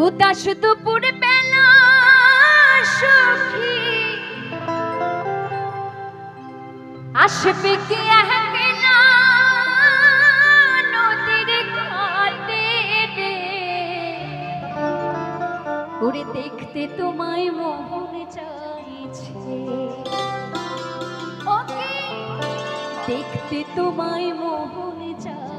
উদাস দুপুর বেলা সখী। আসবে কি একলা নদীর ঘাটে ওরে দেখতে তোমায় মোহন চাইছে। দেখতে তোমায় মোহন চাইছে।